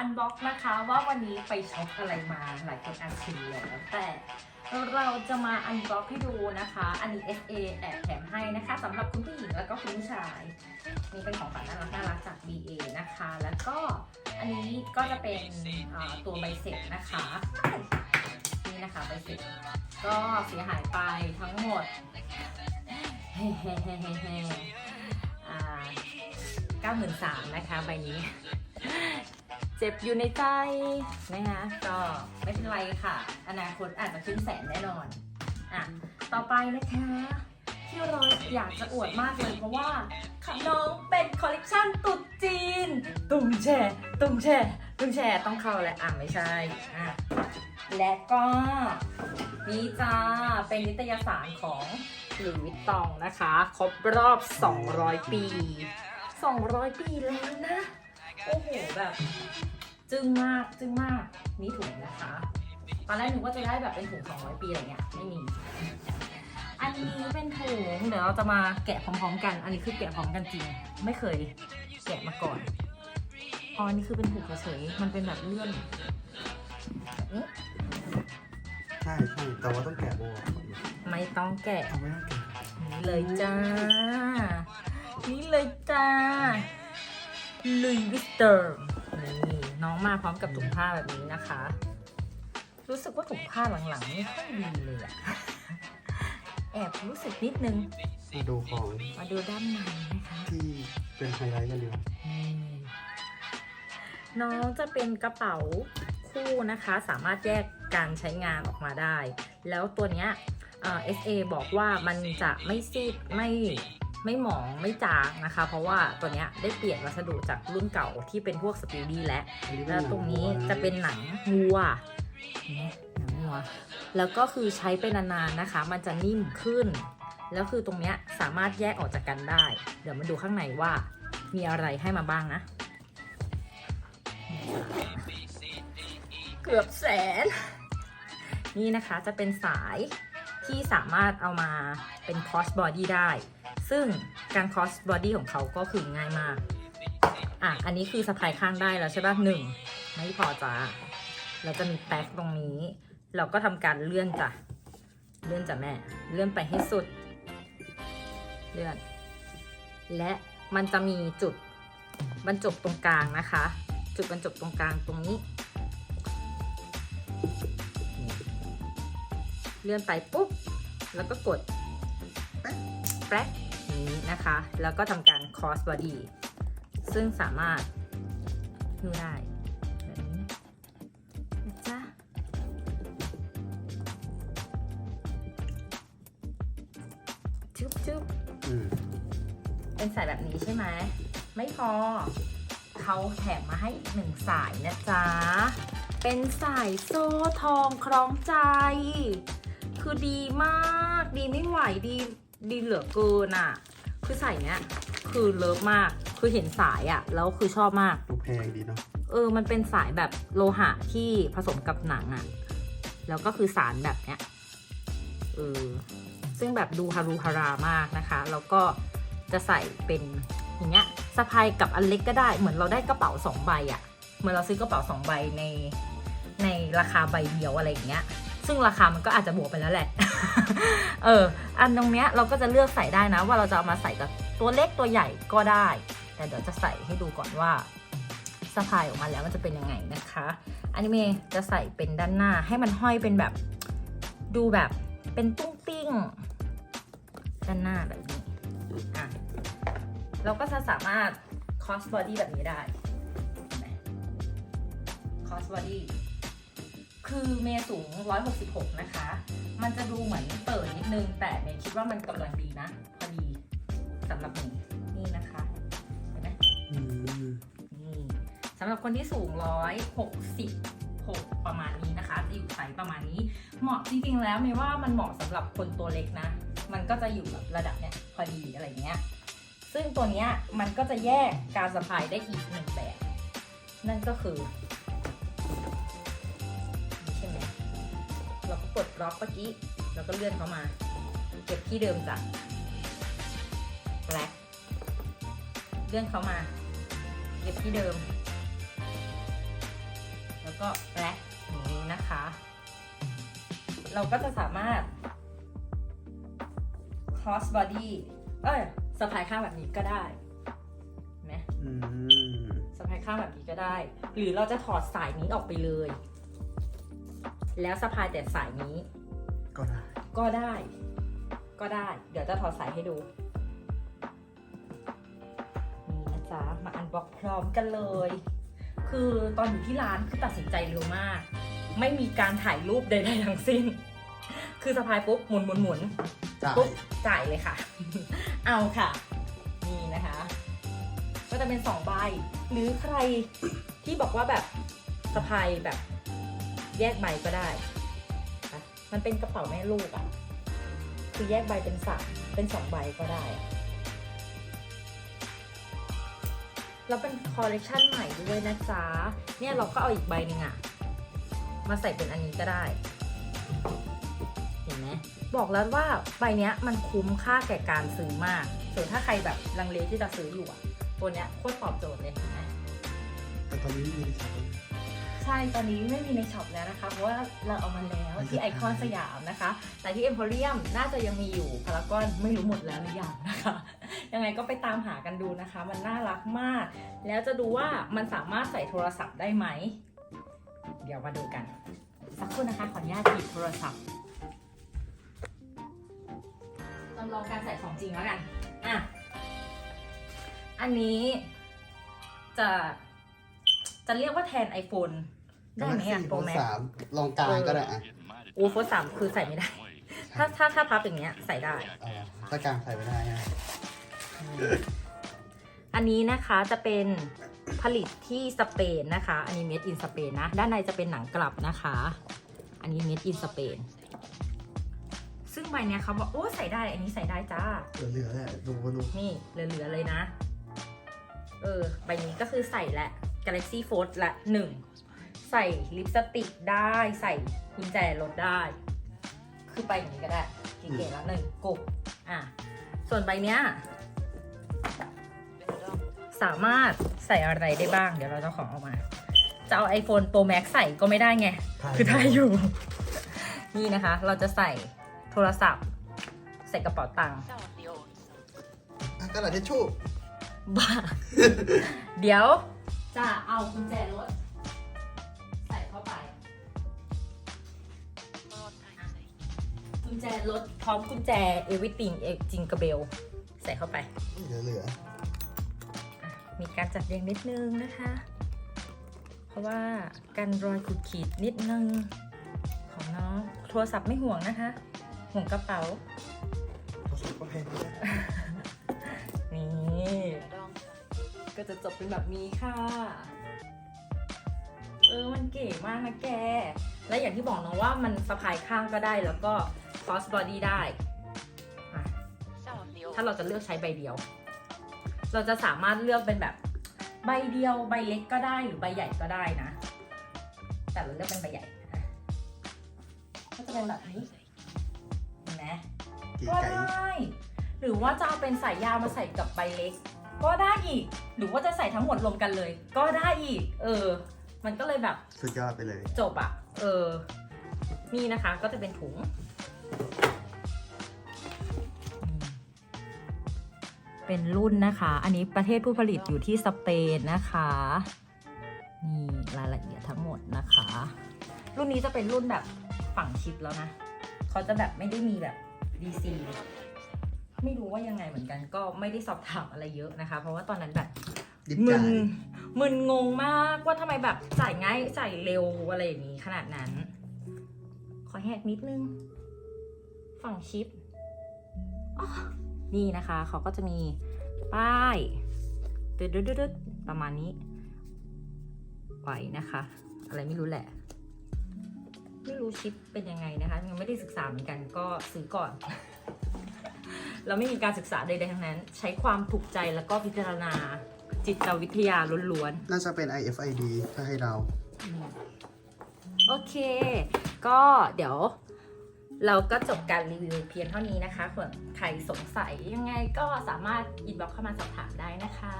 อันบ็อกนะคะว่าวันนี้ไปช็อปอะไรมาหลายคนอาจชิมแล้วแต่เราจะมาอันบ็อกให้ดูนะคะ อันนี้ SA แอบแถมให้นะคะสำหรับคุณผู้หญิงแล้วก็คุณผู้ชายนี่เป็นของขวัญน่ารักน่ารักจาก BA นะคะ แล้วก็อันนี้ก็จะเป็นตัวใบเสร็จนะคะนี่นะคะใบเสร็จก็เสียหายไปทั้งหมดเฮ้เฮ้เฮ้เฮ้เฮ้อ่าเก้าหมื่นสามนะคะใบนี้ เจ็บอยู่ในใจนะคะก็ไม่เป็นไรค่ะ อนาคตอาจจะขึ้นแสนแน่นอนอะต่อไปนะคะ ที่เราอยากจะอวดมากเลยเพราะว่าน้องเป็นคอลเลกชันตุ๊ดจีน ตุ้งแช่ตุ้งแช่ตุ้งแช่ต้องเข้าแหละอะไม่ใช่อะและก็นี่จ้าเป็นนิตยสารของหลุยส์วิตตองนะคะ ครบรอบ 200 ปี 200 ปีแล้วนะ โอ้โหแบบ จึ้งมากจึ้งมากมีถุงนะคะ ตอนแรกนึกว่าจะได้แบบเป็นถุง200ปีอะไรเงี้ยไม่มี อันนี้เป็นถุงเดี๋ยวเราจะมาแกะพร้อมๆกัน อันนี้คือแกะพร้อมกันจริง ไม่เคยแกะมาก่อนอ๋ออันนี้คือเป็นถุงเฉยๆมันเป็นแบบเลื่อนแบบนี้ใช่ใช่แต่ว่าต้องแกะโบอะไม่ต้องแกะ เอาไม่ต้องแกะนี่เลยจ้า นี่เลยจ้าลุยวิสเตอร์ นี่น้องมาพร้อมกับถุงผ้าแบบนี้นะคะ รู้สึกว่าถุงผ้าหลังๆไม่ค่อยดีเลยอะแอบรู้สึกนิดนึง มาดูของมาดูด้านในนะคะที่เป็นไฮไลท์กันดีกว่านี่น้องจะเป็นกระเป๋าคู่นะคะ สามารถแยกการใช้งานออกมาได้ แล้วตัวเนี้ยเอ่อ SA บอกว่ามันจะไม่ซีดไม่ ไม่หมองไม่จางนะคะ เพราะว่าตัวเนี้ยได้เปลี่ยนวัสดุจากรุ่นเก่าที่เป็นพวกสปิลดี้แล้วอันนี้เป็แล้วหตรงนี้วัวจะเป็นหนังวัวเห็นไหมหนังวัว แล้วก็คือใช้ไปนานๆนะคะ มันจะนิ่มขึ้น แล้วคือตรงเนี้ยสามารถแยกออกจากกันได้ เดี๋ยวมาดูข้างในว่ามีอะไรให้มาบ้างนะ เกือบแสน นี่นะคะจะเป็นสายที่สามารถเอามาเป็น cross body ได้ ซึ่งการ cross body ของเขาก็คือง่ายมาก อะ อันนี้คือสะพายข้างได้แล้วใช่ป่ะหนึ่งไม่พอจ้าเราจะมีแป๊กตรงนี้ เราก็ทำการเลื่อนจ้ะ เลื่อนจ้ะแม่ เลื่อนไปให้สุด เลื่อน และมันจะมีจุดบรรจบตรงกลางนะคะ จุดบรรจบตรงกลางตรงนี้ เลื่อนไปปุ๊บ แล้วก็กดแปรก นี้นะคะ แล้วก็ทำการ cross body ซึ่งสามารถดูได้แบบนี้นะจ๊ะจุ๊บจุ๊บอืมเป็นสายแบบนี้ใช่ไหม ไม่พอ เขาแถมมาให้อีกหนึ่งสายนะจ๊ะ เป็นสายโซ่ทองคล้องใจ คือดีมาก ดีไม่ไหวดีดีเหลือเกินอะ คือสายเนี้ยคือเลิฟมาก คือเห็นสายอะแล้วคือชอบมาก ดูแพงดีเนาะ เออ มันเป็นสายแบบโลหะที่ผสมกับหนังอะแล้วก็คือสารแบบเนี้ย เออ ซึ่งแบบดูฮารุฮารามากนะคะ แล้วก็จะใส่เป็นอย่างเงี้ยสะพายกับอันเล็กก็ได้ เหมือนเราได้กระเป๋าสองใบอะเหมือนเราซื้อกระเป๋าสองใบในในราคาใบเดียวอะไรอย่างเงี้ย ซึ่งราคามันก็อาจจะบวกไปแล้วแหละ เออ อันตรงเนี้ยเราก็จะเลือกใส่ได้นะ ว่าเราจะเอามาใส่กับตัวเล็กตัวใหญ่ก็ได้ แต่เดี๋ยวจะใส่ให้ดูก่อนว่าสะพายออกมาแล้วมันจะเป็นยังไงนะคะอันนี้เมย์จะใส่เป็นด้านหน้าให้มันห้อยเป็นแบบดูแบบเป็นตุ้งติ้งด้านหน้าแบบนี้อะเราก็จะสามารถ cross body แบบนี้ได้เห็นไหม cross body คือเมย์สูง 166 นะคะ มันจะดูเหมือนเปิดนิดนึง แต่เมย์คิดว่ามันกำลังดีนะ พอดีสำหรับเมย์นี่นะคะเห็นไหมอืมนี่สำหรับคนที่สูงร้อยหกสิบหกประมาณนี้นะคะ จะอยู่ไซส์ประมาณนี้ เหมาะจริงๆแล้วไม่ว่ามันเหมาะสำหรับคนตัวเล็กนะ มันก็จะอยู่แบบระดับเนี้ยพอดีอะไรเงี้ย ซึ่งตัวเนี้ยมันก็จะแยกการสะพายได้อีกหนึ่งแบบ นั่นก็คือ ดล็อกเมื่อกี้ แล้วก็เลื่อนเข้ามา เก็บที่เดิมจ้ะแบล็คเลื่อนเข้ามา เก็บที่เดิมก็แร็กอย่างนี้นะคะ เราก็จะสามารถ cross body เอ้ยสะพายข้างแบบนี้ก็ได้เห็นไหมอืมสะพายข้างแบบนี้ก็ได้ หรือเราจะถอดสายนี้ออกไปเลย แล้วสะพายแต่สายนี้ ก็ได้ ก็ได้ ก็ได้ เดี๋ยวจะถอดสายให้ดู นี่นะจ๊ะ มาอันบ็อกพร้อมกันเลย คือตอนอยู่ที่ร้านคือตัดสินใจเร็วมาก ไม่มีการถ่ายรูปใดๆทั้งสิ้น คือสะพายปุ๊บหมุนหมุนหมุนจ่ายปุ๊บจ่ายเลยค่ะ เอาค่ะ นี่นะคะ ก็จะเป็นสองใบ หรือใครที่บอกว่าแบบสะพายแบบ แยกใบก็ได้ มันเป็นกระเป๋าแม่ลูกอะ่ะคือแยกใบเป็นสามเป็นสองใบก็ได้ แล้วเป็นคอลเลกชันใหม่ด้วยนะจ๊ะ เนี่ยเราก็เอาอีกใบหนึ่งอะมาใส่เป็นอันนี้ก็ได้ เห็นไหมบอกแล้วว่าใบเนี้ยมันคุ้มค่าแก่การซื้อมาก ส่วนถ้าใครแบบลังเลที่จะซื้ออยู่อะตัวเนี้ยโคตรตอบโจทย์เลยเห็นไหมแต่ตอนนี้มีในช็อปใช่ตอนนี้ไม่มีในช็อปแล้วนะคะ เพราะว่าเราเอามาแล้วที่ไอคอนสยามนะคะ แต่ที่เอ็มโพเรียมน่าจะยังมีอยู่พารากอนไม่รู้หมดแล้วหรือยังนะคะ ยังไงก็ไปตามหากันดูนะคะ มันน่ารักมาก แล้วจะดูว่ามันสามารถใส่โทรศัพท์ได้ไหม เดี๋ยวมาดูกัน สักครู่นะคะ ขออนุญาตหยิบโทรศัพท์จำลองการใส่ของจริงแล้วกันอะอันนี้จะจะเรียกว่าแทน iPhone ได้ไหมอะโปรแม็ก สามลองกลางก็ได้อะโอ้โฟสามคือใส่ไม่ได้ ถ้าถ้าถ้าพับอย่างเงี้ยใส่ได้ เออถ้ากลางใส่ไม่ได้นะอันนี้นะคะจะเป็นผลิตที่สเปนนะคะ อันนี้ made in สเปนนะ ด้านในจะเป็นหนังกลับนะคะ อันนี้ made in สเปน ซึ่งใบเนี้ยเขาบอกโอ้ใส่ได้ อันนี้ใส่ได้จ้า เหลือๆแหละดูดูนี่เหลือๆเลยนะ เออ ใบนี้ก็คือใส่และ Galaxy Fold ละหนึ่ง ใส่ลิปสติกได้ใส่กุญแจรถได้ คือไปอย่างนี้ก็ได้เก๋ๆแล้วหนึ่งกบอะ ส่วนใบเนี้ยสามารถใส่อะไรได้บ้าง เดี๋ยวเราจะเอาของออกมา จะเอา iPhone Pro Max ใส่ก็ไม่ได้ไง คือถ่ายอยู่ นี่นะคะ เราจะใส่โทรศัพท์ ใส่กระเป๋าตังค์อะกระดาษทิชชู่บ้า เดี๋ยว จะเอากุญแจรถ กุญแจรถพร้อมกุญแจ everything จิงกระเบล ใส่เข้าไปเหลือมีการจัดเรียงนิดนึงนะคะ เพราะว่ากันรอยขูดขีดนิดนึง ของน้องโทรศัพท์ไม่ห่วงนะคะ ห่วงกระเป๋าๆโทรศัพท์ก็แพงนะนี่ก็จะจบเป็นแบบนี้ค่ะ เออมันเก๋มากนะแก และอย่างที่บอกเน้องว่ามันสะพายข้างก็ได้แล้วก็ cross body ได้อะถ้าเราจะเลือกใช้ใบเดียว เราจะสามารถเลือกเป็นแบบใบเดียวใบเล็กก็ได้หรือใบใหญ่ก็ได้นะ แต่เราเลือกเป็นใบใหญ่อะก็จะเป็นแบบนี้เห็นไหมเก๋ก็ไก่ได้หรือว่าจะเอาเป็นสายยาวมาใส่กับใบเล็ก ก็ได้อีก หรือว่าจะใส่ทั้งหมดรวมกันเลย ก็ได้อีก เออ มันก็เลยแบบสุดยอดไปเลย จบอะเออ นี่นะคะก็จะเป็นถุง เป็นรุ่นนะคะ อันนี้ประเทศผู้ผลิตอยู่ที่สเปนนะคะนี่รายละเอียดทั้งหมดนะคะ รุ่นนี้จะเป็นรุ่นแบบฝังชิปแล้วนะเขาจะแบบไม่ได้มีแบบ DC ไม่รู้ว่ายังไงเหมือนกันก็ไม่ได้สอบถามอะไรเยอะนะคะ เพราะว่าตอนนั้นแบบดิบมึจ่านยมึนงงมากว่าทำไมแบบจ่ายง่ายจ่ายเร็วอะไรอย่างนี้ขนาดนั้น ขอแหกนิดนึง ฝั่งชิปอ๋อ นี่นะคะ เขาก็จะมีป้ายตึดดดๆๆประมาณนี้ ไว้นะคะ อะไรไม่รู้แหละ ไม่รู้ชิปเป็นยังไงนะคะ ยังไม่ได้ศึกษาเหมือนกันก็ซื้อก่อน เราไม่มีการศึกษาใดๆทั้งนั้น ใช้ความถูกใจแล้วก็พิจารณาจิตวิทยาล้วนน่าจะเป็น IFID ถ้าให้เราๆโอเค ก็เดี๋ยว เราก็จบการรีวิวเพียงเท่านี้นะคะส่วนใครสงสัยยังไงก็สามารถอินบ็อกเข้ามาสอบถามได้นะคะ